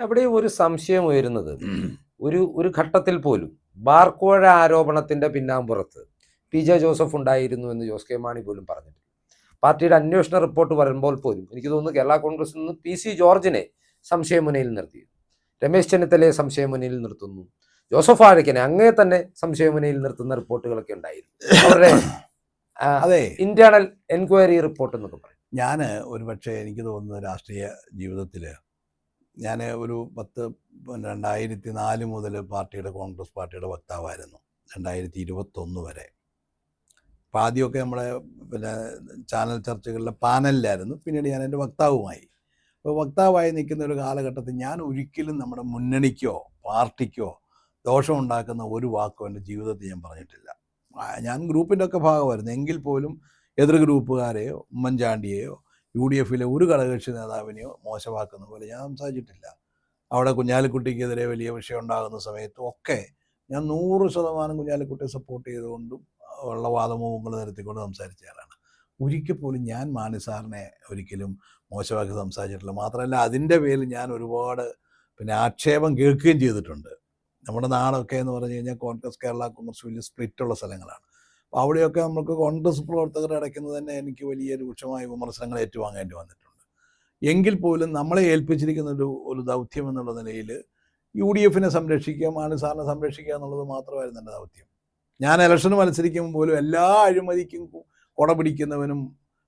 അവിടെ ഒരു സംശയം ഉയരുന്നത്. ഒരു ഒരു ഘട്ടത്തിൽ പോലും ബാർക്കോഴ ആരോപണത്തിന്റെ പിന്നാമ്പുറത്ത് പി ജെ ജോസഫ് ഉണ്ടായിരുന്നു എന്ന് ജോസ് കെ മാണി പോലും പറഞ്ഞിട്ടുണ്ട് പാർട്ടിയുടെ അന്വേഷണ റിപ്പോർട്ട് വരുമ്പോൾ പോലും എനിക്ക് തോന്നുന്നു കേരള കോൺഗ്രസിൽ നിന്ന് പി സി ജോർജിനെ സംശയമുനയിൽ നിർത്തി. രമേശ് ചെന്നിത്തലയെ സംശയമുനയിൽ നിർത്തുന്നു. ജോസഫ് ആഴക്കനെ അങ്ങേ തന്നെ സംശയമുനയിൽ നിർത്തുന്ന റിപ്പോർട്ടുകളൊക്കെ ഉണ്ടായിരുന്നു. അവരുടെ അതെ. ഇന്റേണൽ എൻക്വയറി റിപ്പോർട്ട് എന്നൊക്കെ പറയും. ഞാൻ ഒരുപക്ഷെ എനിക്ക് തോന്നുന്നത് രാഷ്ട്രീയ ജീവിതത്തിൽ ഞാൻ ഒരു പത്ത് രണ്ടായിരത്തി നാല് മുതൽ പാർട്ടിയുടെ കോൺഗ്രസ് പാർട്ടിയുടെ വക്താവായിരുന്നു. രണ്ടായിരത്തി ഇരുപത്തൊന്ന് വരെ. അപ്പം ആദ്യമൊക്കെ നമ്മളെ പിന്നെ ചാനൽ ചർച്ചകളിലെ പാനലിലായിരുന്നു. പിന്നീട് ഞാൻ എന്റെ വക്താവുമായി. അപ്പോൾ വക്താവായി നിൽക്കുന്ന ഒരു കാലഘട്ടത്തിൽ ഞാൻ ഒരിക്കലും നമ്മുടെ മുന്നണിക്കോ പാർട്ടിക്കോ ദോഷമുണ്ടാക്കുന്ന ഒരു വാക്കോ എന്റെ ജീവിതത്തിൽ ഞാൻ പറഞ്ഞിട്ടില്ല. ഞാൻ ഗ്രൂപ്പിന്റെ ഒക്കെ ഭാഗമായിരുന്നു. എങ്കിൽ പോലും എതിർ ഗ്രൂപ്പുകാരെയോ ഉമ്മൻചാണ്ടിയെയോ യു ഡി എഫിലെ ഒരു ഘടകകക്ഷി നേതാവിനെയോ മോശമാക്കുന്ന പോലെ ഞാൻ സംസാരിച്ചിട്ടില്ല. അവിടെ കുഞ്ഞാലിക്കുട്ടിക്കെതിരെ വലിയ വിഷയം ഉണ്ടാകുന്ന സമയത്തും ഒക്കെ ഞാൻ നൂറ് ശതമാനം കുഞ്ഞാലിക്കുട്ടിയെ സപ്പോർട്ട് ചെയ്തുകൊണ്ടും ഉള്ള വാദമുഖങ്ങൾ നിരത്തിക്കൊണ്ട് സംസാരിച്ചയാളാണ് ഒരിക്കൽ പോലും ഞാൻ മാനിസാറിനെ ഒരിക്കലും മോശമാക്കി സംസാരിച്ചിട്ടില്ല. മാത്രമല്ല അതിന്റെ പേരിൽ ഞാൻ ഒരുപാട് പിന്നെ ആക്ഷേപം കേൾക്കുകയും ചെയ്തിട്ടുണ്ട്. നമ്മുടെ നാടൊക്കെ എന്ന് പറഞ്ഞു കഴിഞ്ഞാൽ കോൺഗ്രസ് കേരള കോൺഗ്രസ് വലിയ സ്പ്ലിറ്റുള്ള സ്ഥലങ്ങളാണ്. അവിടെയൊക്കെ നമുക്ക് കോൺഗ്രസ് പ്രവർത്തകർ അടയ്ക്കുന്നത് തന്നെ എനിക്ക് വലിയ രൂക്ഷമായ വിമർശനങ്ങൾ ഏറ്റുവാങ്ങേണ്ടി വന്നിട്ടുണ്ട്. എങ്കിൽ പോലും നമ്മളെ ഏൽപ്പിച്ചിരിക്കുന്ന ഒരു ഒരു ദൗത്യം എന്നുള്ള നിലയിൽ യു ഡി എഫിനെ സംരക്ഷിക്കുക മാണി സാറിനെ സംരക്ഷിക്കുക എന്നുള്ളത് മാത്രമായിരുന്നു എന്റെ ദൗത്യം. ഞാൻ ഇലക്ഷന് മത്സരിക്കുമ്പോൾ പോലും എല്ലാ അഴിമതിക്കും കുട പിടിക്കുന്നവനും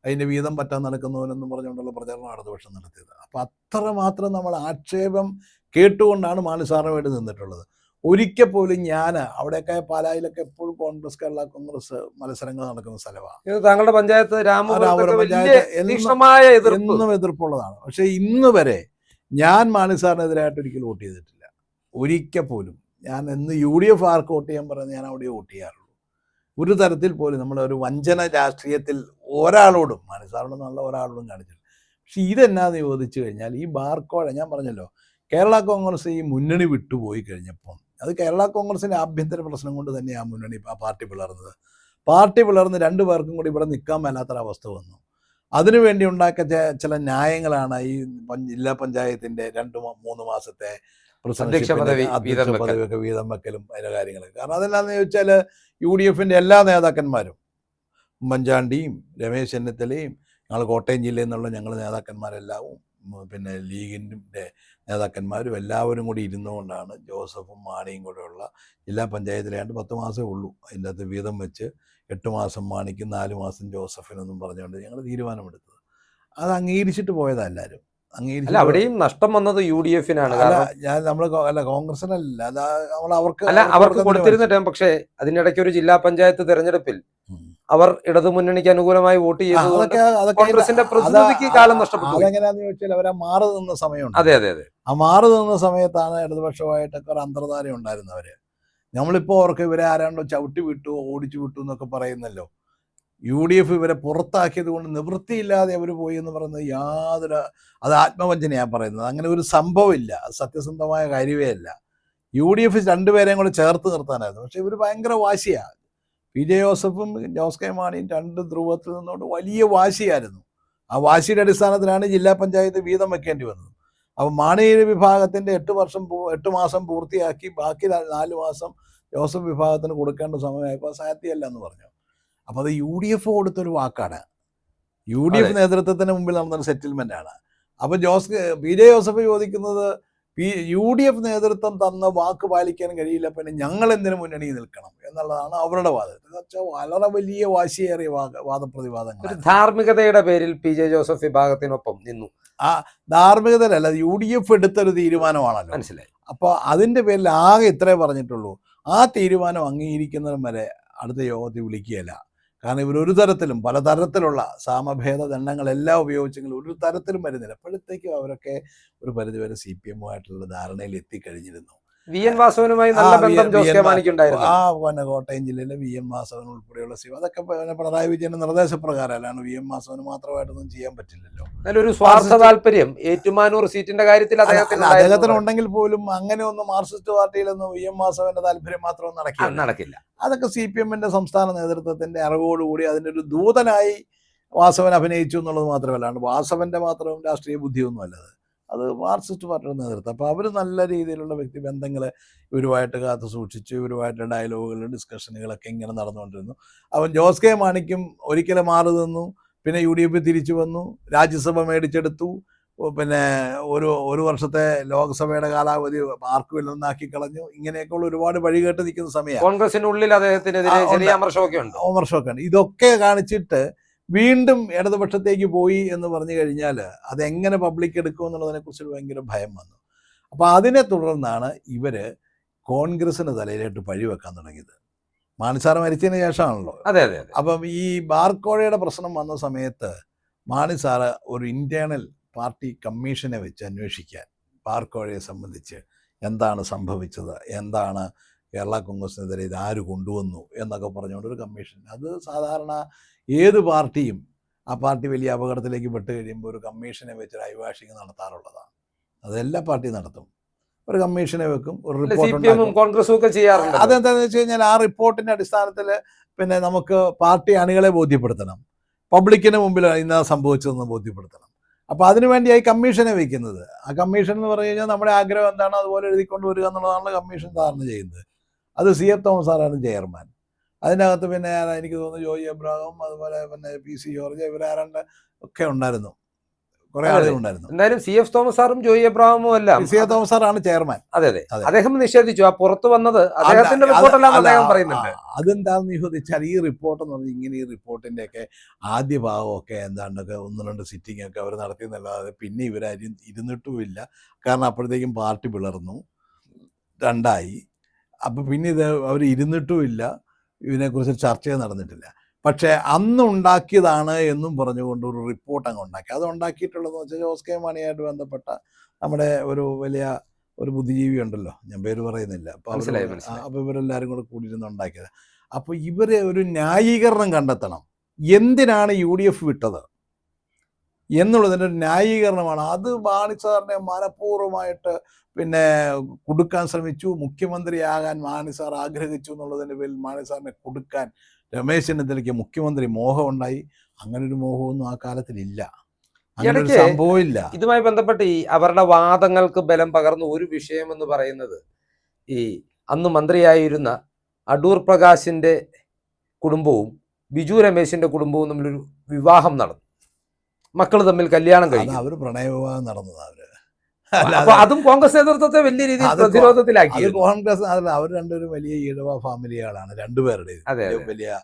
അതിന്റെ വീതം പറ്റാൻ നടക്കുന്നവനെന്നും പറഞ്ഞുകൊണ്ടുള്ള പ്രചരണം ഇടതുപക്ഷം നടത്തിയത്. അപ്പം അത്ര മാത്രം നമ്മൾ ആക്ഷേപം കേട്ടുകൊണ്ടാണ് മാണി സാറിനുമായിട്ട് നിന്നിട്ടുള്ളത്. ഒരിക്കൽ പോലും ഞാൻ അവിടെയൊക്കെ പാലായിലൊക്കെ എപ്പോഴും കോൺഗ്രസ് കേരള കോൺഗ്രസ് മത്സരങ്ങൾ നടക്കുന്ന സ്ഥലമാണ്. ഇത് താങ്കളുടെ പഞ്ചായത്ത് രാമപുരം പഞ്ചായത്ത് എന്നും എതിർപ്പുള്ളതാണ്. പക്ഷെ ഇന്ന് വരെ ഞാൻ മാണി സാറിനെതിരായിട്ട് ഒരിക്കലും വോട്ട് ചെയ്തിട്ടില്ല. ഒരിക്കൽ പോലും. ഞാൻ എന്ന് യു ഡി എഫ് ആർക്ക് വോട്ട് ചെയ്യാൻ പറഞ്ഞ് ഞാൻ അവിടെ വോട്ട് ചെയ്യാറുള്ളൂ. ഒരു തരത്തിൽ പോലും നമ്മൾ ഒരു വഞ്ചന രാഷ്ട്രീയത്തിൽ ഒരാളോടും മാണി സാറിനോട് നല്ല ഒരാളോടും കാണിച്ചില്ല പക്ഷെ ഇതെന്നാന്ന് ചോദിച്ചു കഴിഞ്ഞാൽ ഈ ബാർക്കോഴ ഞാൻ പറഞ്ഞല്ലോ കേരള കോൺഗ്രസ് ഈ മുന്നണി വിട്ടുപോയി കഴിഞ്ഞപ്പം അത് കേരള കോൺഗ്രസിന്റെ ആഭ്യന്തര പ്രശ്നം കൊണ്ട് തന്നെയാണ് മുന്നണി ആ പാർട്ടി പിളർന്നത്. പാർട്ടി പിളർന്ന് രണ്ടു പേർക്കും കൂടി ഇവിടെ നിൽക്കാൻ മേലാത്തൊരവസ്ഥ വന്നു. അതിനുവേണ്ടി ഉണ്ടാക്കിയ ചില ന്യായങ്ങളാണ് ഈ ജില്ലാ പഞ്ചായത്തിന്റെ രണ്ട് മൂന്ന് മാസത്തെ അധ്യക്ഷ. പദവിയൊക്കെ വീതം വെക്കലും അതിന്റെ കാര്യങ്ങളൊക്കെ. കാരണം അതെന്നാന്ന് ചോദിച്ചാൽ യു ഡി എഫിന്റെ എല്ലാ നേതാക്കന്മാരും ഉമ്മൻചാണ്ടിയും രമേശ് ചെന്നിത്തലയും ഞങ്ങൾ കോട്ടയം ജില്ലയിൽ നിന്നുള്ള ഞങ്ങൾ നേതാക്കന്മാരെല്ലാവും പിന്നെ ലീഗിന്റെ നേതാക്കന്മാരും എല്ലാവരും കൂടി ഇരുന്നുകൊണ്ടാണ് ജോസഫും മാണിയും കൂടെയുള്ള ജില്ലാ പഞ്ചായത്തിലായിട്ട് പത്ത് മാസമേ ഉള്ളൂ അതിന്റെ അകത്ത് വീതം വെച്ച് എട്ട് മാസം മാണിക്കും നാല് മാസം ജോസഫിനെന്നും പറഞ്ഞുകൊണ്ട് ഞങ്ങൾ തീരുമാനമെടുത്തത്. അത് അംഗീകരിച്ചിട്ട് പോയതാ അല്ല അവിടെയും നഷ്ടം വന്നത് യു ഡി എഫിനാണ് ഞാൻ നമ്മൾ അല്ല കോൺഗ്രസിനല്ല. അത് നമ്മൾ അവർക്ക് അല്ല അവർക്ക് കൊടുത്തിരുന്നിട്ട് പക്ഷേ അതിനിടയ്ക്ക് ഒരു ജില്ലാ പഞ്ചായത്ത് തെരഞ്ഞെടുപ്പിൽ അവർ ഇടതുമുന്നണിക്ക് അനുകൂലമായി വോട്ട് അതൊക്കെ കോൺഗ്രസിന്റെ പ്രതിനിധിക്ക് കാലം നഷ്ടപ്പെട്ടു. അതെങ്ങനെയാന്ന് ചോദിച്ചാൽ അവരെ മാറി നിന്ന സമയമുണ്ട്. അതെ അതെ അതെ. ആ മാറി നിന്ന സമയത്താണ് ഇടതുപക്ഷമായിട്ടൊക്കെ ഒരു അന്തർധാര ഉണ്ടായിരുന്നവര് നമ്മളിപ്പോ അവർക്ക് ഇവരെ ആരാണ്ടോ ചവിട്ടി വിട്ടു ഓടിച്ചു വിട്ടു എന്നൊക്കെ പറയുന്നല്ലോ. യു ഡി എഫ് ഇവരെ പുറത്താക്കിയത് കൊണ്ട് നിവൃത്തിയില്ലാതെ അവർ പോയി എന്ന് പറയുന്നത് യാതൊരു അത് ആത്മവഞ്ചനയാണ് പറയുന്നത്. അങ്ങനെ ഒരു സംഭവമില്ല. അത് സത്യസന്ധമായ കാര്യമേ അല്ല. യു ഡി എഫ് രണ്ടുപേരെയും കൂടെ ചേർത്ത് നിർത്താനായിരുന്നു. പക്ഷെ ഇവർ ഭയങ്കര വാശിയാണ് പി ജെ ജോസഫും ജോസ് കെ മാണിയും രണ്ട് ധ്രുവത്തിൽ നിന്നുകൊണ്ട് വലിയ വാശിയായിരുന്നു. ആ വാശിയുടെ അടിസ്ഥാനത്തിലാണ് ജില്ലാ പഞ്ചായത്ത് വീതം വെക്കേണ്ടി വന്നത്. അപ്പോൾ മാണിയുടെ വിഭാഗത്തിന്റെ എട്ട് വർഷം എട്ട് മാസം പൂർത്തിയാക്കി ബാക്കി നാല് മാസം ജോസഫ് വിഭാഗത്തിന് കൊടുക്കേണ്ട സമയമായപ്പോൾ സാധ്യമല്ല എന്ന് പറഞ്ഞു. അപ്പോൾ അത് യു ഡി എഫ് കൊടുത്തൊരു വാക്കാണ്. യു ഡി എഫ് നേതൃത്വത്തിന് മുമ്പിൽ നടന്നൊരു സെറ്റിൽമെന്റ് ആണ്. അപ്പോൾ ജോസ് പി. ജെ. ജോസഫ് ചോദിക്കുന്നത് പി യു ഡി എഫ് നേതൃത്വം തന്ന വാക്ക് പാലിക്കാൻ കഴിയില്ല പിന്നെ ഞങ്ങൾ എന്തിനു മുന്നണി നിൽക്കണം എന്നുള്ളതാണ് അവരുടെ വാദം. എന്ന് വെച്ചാൽ വളരെ വലിയ വാശിയേറിയ വാദപ്രതിവാദങ്ങൾ ധാർമ്മികതയുടെ പേരിൽ പി. ജെ. ജോസഫ് വിഭാഗത്തിനൊപ്പം നിന്നു. ആ ധാർമ്മികതയല്ല യു ഡി എഫ് എടുത്തൊരു തീരുമാനമാണല്ലോ. മനസ്സിലായി. അപ്പോൾ അതിന്റെ പേരിൽ ആകെ ഇത്രേ പറഞ്ഞിട്ടുള്ളൂ. ആ തീരുമാനം അംഗീകരിക്കുന്നതും വരെ അടുത്ത യോഗത്തിൽ വിളിക്കുകയില്ല. കാരണം ഇവർ ഒരു തരത്തിലും പലതരത്തിലുള്ള സാമഭേദ ദണ്ഡങ്ങളെല്ലാം ഉപയോഗിച്ചെങ്കിലും ഒരു തരത്തിലും വരുന്നില്ല. അപ്പോഴത്തേക്കും അവരൊക്കെ ഒരു പരിധിവരെ സി പി എമ്മുമായിട്ടുള്ള ധാരണയിൽ എത്തിക്കഴിഞ്ഞിരുന്നു. വി എൻ വാസവനുമായി നല്ല ബന്ധം ജോസ് കെ മാണിക്കുണ്ടായിരുന്നു ആ പിന്നെ കോട്ടയം ജില്ലയിലെ വി എം വാസവൻ ഉൾപ്പെടെയുള്ള സി അതൊക്കെ പിണറായി വിജയന്റെ നിർദ്ദേശപ്രകാരമല്ലാണ് വി എം വാസവന് മാത്രമായിട്ടൊന്നും ചെയ്യാൻ പറ്റില്ലല്ലോ. ഒരു സ്വാർത്ഥ താല്പര്യം ഏറ്റുമാനൂർ സീറ്റിന്റെ കാര്യത്തിൽ അദ്ദേഹത്തിന് അദ്ദേഹത്തിന് ഉണ്ടെങ്കിൽ പോലും അങ്ങനെ ഒന്നും മാർക്സിസ്റ്റ് പാർട്ടിയിലൊന്നും വി എം വാസവന്റെ താല്പര്യം മാത്രം നടക്കില്ല. നടക്കില്ല. അതൊക്കെ സി പി എമ്മിന്റെ സംസ്ഥാന നേതൃത്വത്തിന്റെ അറിവോടുകൂടി അതിന്റെ ഒരു ദൂതനായി വാസവൻ അഭിനയിച്ചു എന്നുള്ളത് മാത്രമല്ലാണ്ട് വാസവന്റെ മാത്രം രാഷ്ട്രീയ ബുദ്ധിയൊന്നും അല്ലത് അത് മാർക്സിസ്റ്റ് പാർട്ടിയുടെ നേതൃത്വം. അപ്പോൾ അവർ നല്ല രീതിയിലുള്ള വ്യക്തി ബന്ധങ്ങൾ ഇവരുമായിട്ട് കാത്തു സൂക്ഷിച്ച് ഇവരുമായിട്ട് ഡയലോഗുകൾ ഡിസ്കഷനുകളൊക്കെ ഇങ്ങനെ നടന്നുകൊണ്ടിരുന്നു. അവൻ ജോസ് കെ മാണിക്കും ഒരിക്കലും മാറി നിന്നു. പിന്നെ യു ഡി എഫ് തിരിച്ചു വന്നു. രാജ്യസഭ മേടിച്ചെടുത്തു. പിന്നെ ഒരു ഒരു വർഷത്തെ ലോക്സഭയുടെ കാലാവധി ആർക്കും ഇല്ലെന്നാക്കി കളഞ്ഞു. ഇങ്ങനെയൊക്കെയുള്ള ഒരുപാട് വഴികേട്ട് നിൽക്കുന്ന സമയം കോൺഗ്രസിനുള്ളിൽ അദ്ദേഹത്തിനെതിരെ വിമർശമൊക്കെ ഉണ്ട്. വിമർശമൊക്കെ ഉണ്ട്. ഇതൊക്കെ കാണിച്ചിട്ട് വീണ്ടും ഇടതുപക്ഷത്തേക്ക് പോയി എന്ന് പറഞ്ഞു കഴിഞ്ഞാൽ അതെങ്ങനെ പബ്ലിക് എടുക്കും എന്നുള്ളതിനെ കുറിച്ച് ഭയങ്കര ഭയം വന്നു. അപ്പോൾ അതിനെ തുടർന്നാണ് ഇവർ കോൺഗ്രസിന് തലയിലായിട്ട് പഴി വെക്കാൻ തുടങ്ങിയത്. മാണിസാർ മരിച്ചതിന് ശേഷമാണല്ലോ. അതെ അതെ അപ്പം ഈ ബാർക്കോഴയുടെ പ്രശ്നം വന്ന സമയത്ത് മാണിസാറ് ഒരു ഇന്റേണൽ പാർട്ടി കമ്മീഷനെ വെച്ച് അന്വേഷിക്കാൻ ബാർക്കോഴയെ സംബന്ധിച്ച് എന്താണ് സംഭവിച്ചത് എന്താണ് കേരള കോൺഗ്രസിനെതിരെ ഇത് ആര് കൊണ്ടുവന്നു എന്നൊക്കെ പറഞ്ഞുകൊണ്ട് ഒരു കമ്മീഷൻ. അത് സാധാരണ ഏത് പാർട്ടിയും ആ പാർട്ടി വലിയ അപകടത്തിലേക്ക് പെട്ട് കഴിയുമ്പോൾ ഒരു കമ്മീഷനെ വെച്ച് അഭിഭാഷിക നടത്താറുള്ളതാണ്. അതെല്ലാ പാർട്ടിയും നടത്തും. ഒരു കമ്മീഷനെ വെക്കും ഒരു റിപ്പോർട്ട് കോൺഗ്രസും ഒക്കെ ചെയ്യാറുണ്ട് അതെന്താണെന്ന് വെച്ച് കഴിഞ്ഞാൽ ആ റിപ്പോർട്ടിന്റെ അടിസ്ഥാനത്തിൽ പിന്നെ നമുക്ക് പാർട്ടി അണികളെ ബോധ്യപ്പെടുത്തണം. പബ്ലിക്കിന് മുമ്പിൽ ഇന്നാ സംഭവിച്ചതെന്ന് ബോധ്യപ്പെടുത്തണം. അപ്പോൾ അതിനുവേണ്ടിയായി കമ്മീഷനെ വയ്ക്കുന്നത് ആ കമ്മീഷൻ എന്ന് പറഞ്ഞു കഴിഞ്ഞാൽ നമ്മുടെ ആഗ്രഹം എന്താണ്? അതുപോലെ എഴുതിക്കൊണ്ട് വരിക എന്നുള്ളതാണ് കമ്മീഷൻ സാറിന് ചെയ്യുന്നത്. അത് സി എഫ് തോമസ് സാറാണ് ചെയർമാൻ. അതിനകത്ത് പിന്നെ? എനിക്ക് തോന്നുന്നു ജോയി എബ്രാഹം അതുപോലെ പിന്നെ പി സി ജോർജ് ഇവരാരണ്ട് ഒക്കെ ഉണ്ടായിരുന്നു. കുറെ. ആളുകൾ ഉണ്ടായിരുന്നു എന്തായാലും സി എഫ് തോമസ് സാറും ജോയി എബ്രാഹമും അല്ല സി എഫ് തോമസ് സാറാണ് ചെയർമാൻ. അതെ അതെ. അദ്ദേഹം നിഷേധിച്ചു. ആ പുറത്തു വന്നത് അദ്ദേഹത്തിന്റെ റിപ്പോർട്ടല്ലാന്ന് അദ്ദേഹം പറയുന്നുണ്ട്. അതെന്താണെന്ന് ചോദിച്ചാൽ ഈ റിപ്പോർട്ട് എന്ന് പറഞ്ഞാൽ ഇങ്ങനെ ഈ റിപ്പോർട്ടിന്റെ ഒക്കെ ആദ്യ ഭാഗമൊക്കെ എന്താണ്ടൊക്കെ ഒന്ന് രണ്ട് സിറ്റിംഗ് ഒക്കെ അവർ നടത്തിയെന്നല്ലാതെ പിന്നെ ഇവരാരും ഇരുന്നിട്ടുമില്ല. കാരണം അപ്പോഴത്തേക്കും പാർട്ടി പിളർന്നു. രണ്ടായി. അപ്പൊ പിന്നെ ഇത് അവർ ഇരുന്നിട്ടുമില്ല. ഇതിനെക്കുറിച്ച് ചർച്ച നടന്നിട്ടില്ല. പക്ഷേ അന്ന് ഉണ്ടാക്കിയതാണ് എന്നും പറഞ്ഞുകൊണ്ട് ഒരു റിപ്പോർട്ട് അങ്ങ് ഉണ്ടാക്കി. അത് ഉണ്ടാക്കിയിട്ടുള്ളതെന്ന് വെച്ചാൽ ജോസ് കെ മാണിയായിട്ട് ബന്ധപ്പെട്ട നമ്മുടെ ഒരു വലിയ ഒരു ബുദ്ധിജീവി ഉണ്ടല്ലോ. ഞാൻ പേര് പറയുന്നില്ല. അപ്പോൾ അവർ മനസ്സിലായി, അപ്പൊ ഇവരെല്ലാരും കൂടെ കൂടിയിരുന്ന് ഉണ്ടാക്കിയത്. അപ്പൊ ഇവരെ ഒരു ന്യായീകരണം കണ്ടെത്തണം. എന്തിനാണ് യു ഡി എഫ് വിട്ടത്? എന്നുള്ളതിന്റെ ഒരു ന്യായീകരണമാണ്. അത് മാണിസാറിനെ മനഃപൂർവമായിട്ട് പിന്നെ കൊടുക്കാൻ ശ്രമിച്ചു. മുഖ്യമന്ത്രിയാകാൻ മാണിസാർ ആഗ്രഹിച്ചു എന്നുള്ളതിന്റെ പേരിൽ മാണിസാറിനെ കൊടുക്കാൻ രമേശ് ചെന്നിത്തലയ്ക്ക് മുഖ്യമന്ത്രി മോഹം ഉണ്ടായി അങ്ങനെ ഒരു മോഹമൊന്നും ആ കാലത്തിലില്ല. സംഭവമില്ല. ഇതുമായി ബന്ധപ്പെട്ട് ഈ അവരുടെ വാദങ്ങൾക്ക് ബലം പകർന്ന ഒരു വിഷയം എന്ന് പറയുന്നത് ഈ അന്ന് മന്ത്രിയായിരുന്ന അടൂർ പ്രകാശിന്റെ കുടുംബവും ബിജു രമേശിന്റെ കുടുംബവും തമ്മിലൊരു വിവാഹം നടന്നു. മക്കൾ തമ്മിൽ കല്യാണം കഴിഞ്ഞു. അവർ പ്രണയവിവാഹം നടന്നത് അവർ. അപ്പൊ അതും കോൺഗ്രസ് നേതൃത്വത്തെ വലിയ രീതിയിൽ പ്രതിരോധത്തിലാക്കി. കോൺഗ്രസ് അതല്ല അവർ രണ്ടുപേരും വലിയ ഈഴവ ഫാമിലികളാണ് രണ്ടുപേരുടെയും. അതെ വലിയ-